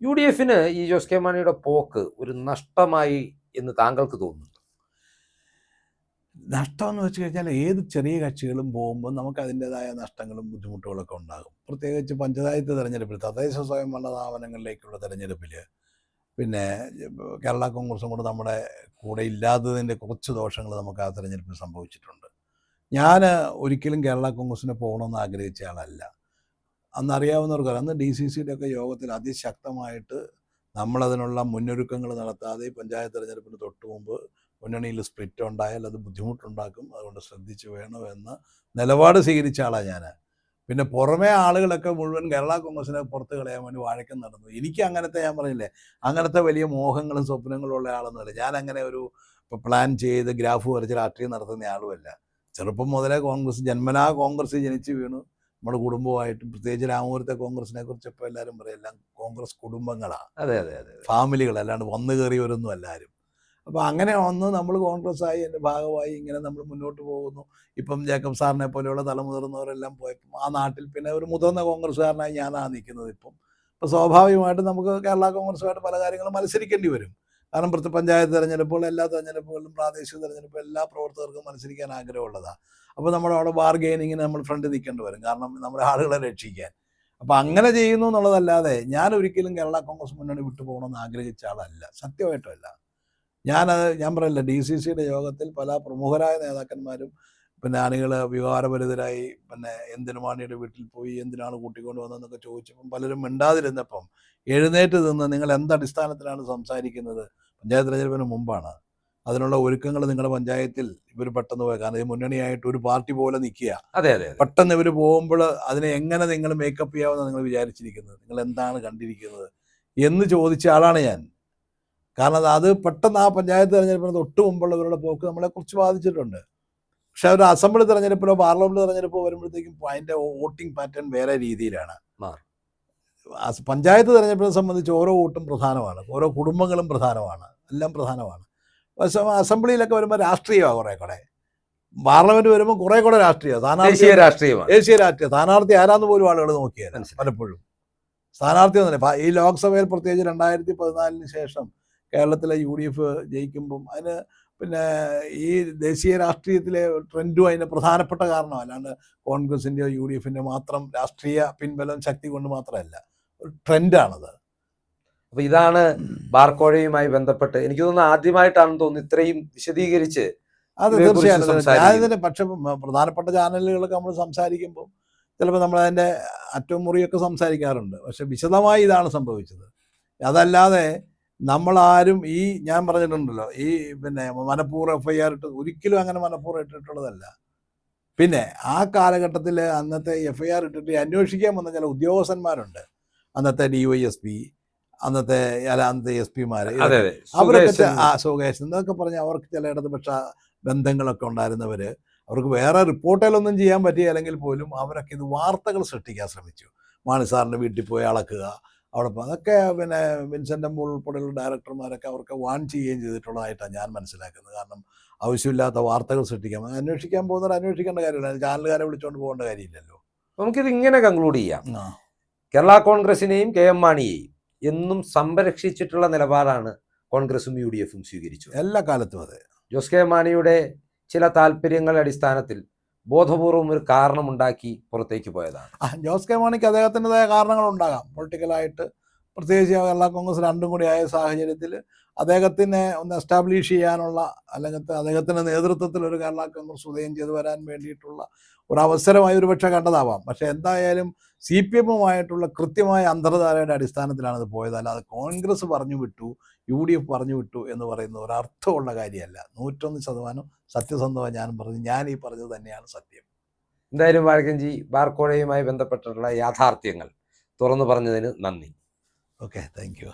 യു ഡി എഫിന് ഈ ജോസ് കെ മാണിയുടെ പോക്ക് ഒരു നഷ്ടമായി എന്ന് താങ്കൾക്ക് തോന്നുന്നു? നഷ്ടമെന്ന് വെച്ച് കഴിഞ്ഞാൽ ഏത് ചെറിയ കക്ഷികളും പോകുമ്പോൾ നമുക്ക് അതിന്റെതായ നഷ്ടങ്ങളും ബുദ്ധിമുട്ടുകളൊക്കെ ഉണ്ടാകും പ്രത്യേകിച്ച് പഞ്ചായത്ത് തെരഞ്ഞെടുപ്പിൽ തദ്ദേശ സ്വയംഭരണ സ്ഥാപനങ്ങളിലേക്കുള്ള തെരഞ്ഞെടുപ്പിൽ പിന്നെ കേരള കോൺഗ്രസും കൂടെ നമ്മുടെ കൂടെ ഇല്ലാത്തതിന്റെ കുറച്ച് ദോഷങ്ങൾ നമുക്ക് ആ തെരഞ്ഞെടുപ്പിൽ സംഭവിച്ചിട്ടുണ്ട് ഞാൻ ഒരിക്കലും കേരള കോൺഗ്രസിന് പോകണമെന്ന് ആഗ്രഹിച്ച ആളല്ല അന്ന് അറിയാവുന്നവർക്ക് അറിയാം. അന്ന് ഡി സി സിയുടെ ഒക്കെ യോഗത്തിൽ അതിശക്തമായിട്ട് നമ്മളതിനുള്ള മുന്നൊരുക്കങ്ങൾ നടത്താതെ പഞ്ചായത്ത് തെരഞ്ഞെടുപ്പിന് തൊട്ട് മുമ്പ് മുന്നണിയിൽ സ്പ്ലിറ്റ് ഉണ്ടായാൽ അത് ബുദ്ധിമുട്ടുണ്ടാക്കും. അതുകൊണ്ട് ശ്രദ്ധിച്ച് വേണമെന്ന് നിലപാട് സ്വീകരിച്ച ആളാണ് ഞാൻ പിന്നെ പുറമേ ആളുകളൊക്കെ മുഴുവൻ കേരള കോൺഗ്രസിനെ പുറത്ത് കളയാൻ വേണ്ടി വാഴക്കം നടന്നു. എനിക്ക് അങ്ങനത്തെ ഞാൻ പറഞ്ഞില്ലേ അങ്ങനത്തെ വലിയ മോഹങ്ങളും സ്വപ്നങ്ങളും ഉള്ള ആളൊന്നുമല്ല ഞാൻ അങ്ങനെ ഒരു പ്ലാൻ ചെയ്ത് ഗ്രാഫ് വരച്ച് രാഷ്ട്രീയം നടത്തുന്ന ആളുമല്ല. ചെറുപ്പം മുതലേ കോൺഗ്രസ് ജന്മനാ കോൺഗ്രസ് ജനിച്ചു വീണു. നമ്മുടെ കുടുംബമായിട്ടും പ്രത്യേകിച്ച് രാമപുരത്തെ കോൺഗ്രസിനെ കുറിച്ച് ഇപ്പോൾ എല്ലാവരും പറയും എല്ലാം കോൺഗ്രസ് കുടുംബങ്ങളാണ് അതെ അതെ അതെ ഫാമിലികൾ അല്ലാണ്ട് വന്നു കയറിയവരൊന്നും എല്ലാവരും അപ്പോൾ അങ്ങനെ ഒന്ന് നമ്മൾ കോൺഗ്രസ് ആയി എന്റെ ഭാഗമായി ഇങ്ങനെ നമ്മൾ മുന്നോട്ട് പോകുന്നു. ഇപ്പം ജേക്കബ് സാറിനെ പോലെയുള്ള തലമുതിർന്നവരെല്ലാം പോയപ്പം ആ നാട്ടിൽ പിന്നെ ഒരു മുതിർന്ന കോൺഗ്രസ്സുകാരനായി ഞാനാണ് നിൽക്കുന്നത് ഇപ്പം. അപ്പോൾ സ്വാഭാവികമായിട്ടും നമുക്ക് കേരള കോൺഗ്രസുമായിട്ട് പല കാര്യങ്ങളും മത്സരിക്കേണ്ടി വരും. കാരണം പ്രത്യേക പഞ്ചായത്ത് തെരഞ്ഞെടുപ്പുകൾ എല്ലാ തെരഞ്ഞെടുപ്പുകളിലും പ്രാദേശിക തെരഞ്ഞെടുപ്പ് എല്ലാ പ്രവർത്തകർക്കും മത്സരിക്കാൻ ആഗ്രഹമുള്ളതാണ് അപ്പോൾ നമ്മുടെ അവിടെ ബാർഗെയിനിങ്ങിന് നമ്മൾ ഫ്രണ്ട് നിൽക്കേണ്ടി വരും. കാരണം നമ്മുടെ ആളുകളെ രക്ഷിക്കാൻ. അപ്പോൾ അങ്ങനെ ചെയ്യുന്നു എന്നുള്ളതല്ലാതെ ഞാൻ ഒരിക്കലും കേരള കോൺഗ്രസ് മുന്നണി വിട്ടു പോകണമെന്ന് ആഗ്രഹിച്ച ആളല്ല. സത്യമായിട്ടുമല്ല ഞാനത് ഞാൻ പറയില്ല ഡി സി സിയുടെ യോഗത്തിൽ പല പ്രമുഖരായ നേതാക്കന്മാരും പിന്നെ അണികൾ വികാരഭരിതരായി പിന്നെ എന്തിനു മാണിയുടെ വീട്ടിൽ പോയി എന്തിനാണ് കൂട്ടിക്കൊണ്ട് വന്നതെന്നൊക്കെ ചോദിച്ചപ്പം പലരും മിണ്ടാതിരുന്നപ്പം എഴുന്നേറ്റ് നിന്ന് നിങ്ങൾ എന്ത് അടിസ്ഥാനത്തിലാണ് സംസാരിക്കുന്നത്? പഞ്ചായത്ത് തെരഞ്ഞെടുപ്പിന് മുമ്പാണ്. അതിനുള്ള ഒരുക്കങ്ങൾ നിങ്ങളുടെ പഞ്ചായത്തിൽ ഇവർ പെട്ടെന്ന് പോയി കാരണം ഈ മുന്നണിയായിട്ട് ഒരു പാർട്ടി പോലെ നിൽക്കുക. അതെ അതെ അതെ. പെട്ടെന്ന് ഇവർ പോകുമ്പോൾ അതിനെ എങ്ങനെ നിങ്ങൾ മേക്കപ്പ് ചെയ്യാമെന്ന് നിങ്ങൾ വിചാരിച്ചിരിക്കുന്നത്. നിങ്ങൾ എന്താണ് കണ്ടിരിക്കുന്നത്? എന്ന് ചോദിച്ച ആളാണ് ഞാൻ. കാരണം അത് പെട്ടെന്ന് ആ പഞ്ചായത്ത് തെരഞ്ഞെടുപ്പിന് തൊട്ട് മുമ്പുള്ളവരുടെ പോക്ക് നമ്മളെ കുറിച്ച് ബാധിച്ചിട്ടുണ്ട് പക്ഷെ അവർ അസംബ്ലി തെരഞ്ഞെടുപ്പിലോ പാർലമെന്റ് തെരഞ്ഞെടുപ്പോ വരുമ്പോഴത്തേക്കും അതിന്റെ വോട്ടിംഗ് പാറ്റേൺ വേറെ രീതിയിലാണ്. പഞ്ചായത്ത് തെരഞ്ഞെടുപ്പിനെ സംബന്ധിച്ച് ഓരോ വോട്ടും പ്രധാനമാണ്. ഓരോ കുടുംബങ്ങളും പ്രധാനമാണ്. എല്ലാം പ്രധാനമാണ്. പക്ഷേ അസംബ്ലിയിലൊക്കെ വരുമ്പോൾ രാഷ്ട്രീയമാണ് കുറേ കൂടെ. പാർലമെന്റ് വരുമ്പോൾ കുറേ കൂടെ രാഷ്ട്രീയം സ്ഥാനാർത്ഥി ദേശീയ രാഷ്ട്രീയമാണ്. ദേശീയ രാഷ്ട്രീയം സ്ഥാനാർത്ഥി ആരാന്ന് പോലും ആളുകൾ നോക്കിയാൽ പലപ്പോഴും. സ്ഥാനാർത്ഥി തന്നെ ഈ ലോക്സഭയിൽ പ്രത്യേകിച്ച് രണ്ടായിരത്തി പതിനാലിന് ശേഷം കേരളത്തിലെ യു ഡി എഫ് ജയിക്കുമ്പം അതിന് പിന്നെ ഈ ദേശീയ രാഷ്ട്രീയത്തിലെ ട്രെൻഡും അതിന്റെ പ്രധാനപ്പെട്ട കാരണം അല്ലാണ്ട് കോൺഗ്രസിന്റെയോ യു ഡി എഫിന്റെ മാത്രം രാഷ്ട്രീയ പിൻബലം ശക്തി കൊണ്ട് മാത്രമല്ല. ഒരു ട്രെൻഡാണത്. അപ്പൊ ഇതാണ് ബാർക്കോഴയുമായി ബന്ധപ്പെട്ട് എനിക്ക് തോന്നുന്നു ആദ്യമായിട്ടാണെന്ന് തോന്നുന്നു ഇത്രയും വിശദീകരിച്ച് അത് തീർച്ചയായിട്ടും. സംസാരിക്കും. ഞാനിതിന് പക്ഷെ പ്രധാനപ്പെട്ട ചാനലുകളൊക്കെ നമ്മൾ സംസാരിക്കുമ്പോൾ ചിലപ്പോൾ നമ്മൾ അതിന്റെ അറ്റവും മുറിയൊക്കെ സംസാരിക്കാറുണ്ട്. പക്ഷെ വിശദമായി ഇതാണ് സംഭവിച്ചത്. അതല്ലാതെ നമ്മളാരും ഈ ഞാൻ പറഞ്ഞിട്ടുണ്ടല്ലോ ഈ പിന്നെ മനഃപൂർവം എഫ് ഐ ആർ ഇട്ട് ഒരിക്കലും അങ്ങനെ മനഃപൂർവം ഇട്ടിട്ടുള്ളതല്ല. പിന്നെ ആ കാലഘട്ടത്തിൽ അന്നത്തെ എഫ് ഐ ആർ ഇട്ടിട്ട് അന്വേഷിക്കാൻ വന്ന ചില ഉദ്യോഗസ്ഥന്മാരുണ്ട്. അന്നത്തെ ഡി വൈ എസ് പി അന്നത്തെ അല്ല അന്നത്തെ എസ് പിമാർ അവരൊക്കെ ആ സുകേഷ് എന്നൊക്കെ പറഞ്ഞ് അവർക്ക് ചില ഇടതുപക്ഷ ബന്ധങ്ങളൊക്കെ ഉണ്ടായിരുന്നവർ അവർക്ക് വേറെ റിപ്പോർട്ടുകളൊന്നും ചെയ്യാൻ പറ്റിയില്ലെങ്കിൽ പോലും അവരൊക്കെ ഇത് വാർത്തകൾ സൃഷ്ടിക്കാൻ ശ്രമിച്ചു. മാണി സാറിന്റെ വീട്ടിൽ പോയി അളക്കുക അവിടെ അതൊക്കെ പിന്നെ വിൻസെന്റ് ഉൾപ്പെടെയുള്ള ഡയറക്ടർമാരൊക്കെ അവർക്ക് വാൺ ചെയ്യുകയും ചെയ്തിട്ടുള്ളതായിട്ടാണ് ഞാൻ മനസ്സിലാക്കുന്നത്. കാരണം ആവശ്യമില്ലാത്ത വാർത്തകൾ സൃഷ്ടിക്കാം അന്വേഷിക്കാൻ പോകുന്നവർ അന്വേഷിക്കേണ്ട കാര്യമില്ല. ചാനലുകാരെ വിളിച്ചുകൊണ്ട് പോകേണ്ട കാര്യമില്ലല്ലോ. നമുക്കിത് ഇങ്ങനെ കൺക്ലൂഡ് ചെയ്യാം. കേരള കോൺഗ്രസിനെയും കെ എം മാണിയെയും എന്നും സംരക്ഷിച്ചിട്ടുള്ള നിലപാടാണ് കോൺഗ്രസും യു ഡി എഫും സ്വീകരിച്ചു എല്ലാ കാലത്തും അതെ. ജോസ് കെ മാണിയുടെ ചില താല്പര്യങ്ങളുടെ അടിസ്ഥാനത്തിൽ ബോധപൂർവം ഒരു കാരണമുണ്ടാക്കി പുറത്തേക്ക് പോയതാണ്. ജോസ് കെ മാണിക്ക് അദ്ദേഹത്തിന്റെതായ കാരണങ്ങളുണ്ടാകാം. പൊളിറ്റിക്കലായിട്ട് പ്രത്യേകിച്ച് കേരള കോൺഗ്രസ് രണ്ടും കൂടി ആയ സാഹചര്യത്തിൽ അദ്ദേഹത്തിനെ ഒന്ന് എസ്റ്റാബ്ലിഷ് ചെയ്യാനുള്ള അല്ലെങ്കിൽ അദ്ദേഹത്തിന്റെ നേതൃത്വത്തിൽ ഒരു കേരള കോൺഗ്രസ് ഉദയം ചെയ്തു വരാൻ വേണ്ടിയിട്ടുള്ള ഒരു അവസരമായി ഒരുപക്ഷെ കണ്ടതാവാം. പക്ഷേ എന്തായാലും സി പി എമ്മുമായിട്ടുള്ള കൃത്യമായ അന്തർധാരയുടെ അടിസ്ഥാനത്തിലാണ് ഇത് പോയത്. അല്ലാതെ കോൺഗ്രസ് പറഞ്ഞു വിട്ടു യു ഡി എഫ് പറഞ്ഞു വിട്ടു എന്ന് പറയുന്ന ഒരർത്ഥമുള്ള കാര്യമല്ല. നൂറ്റൊന്ന് ശതമാനം സത്യസന്ധമായി ഞാൻ പറഞ്ഞു ഞാൻ ഈ പറഞ്ഞത് തന്നെയാണ് സത്യം. എന്തായാലും വാഴക്കഞ്ചി ബാർക്കോഴയുമായി ബന്ധപ്പെട്ടിട്ടുള്ള യാഥാർത്ഥ്യങ്ങൾ തുറന്നു പറഞ്ഞതിന് നന്ദി. Okay, thank you.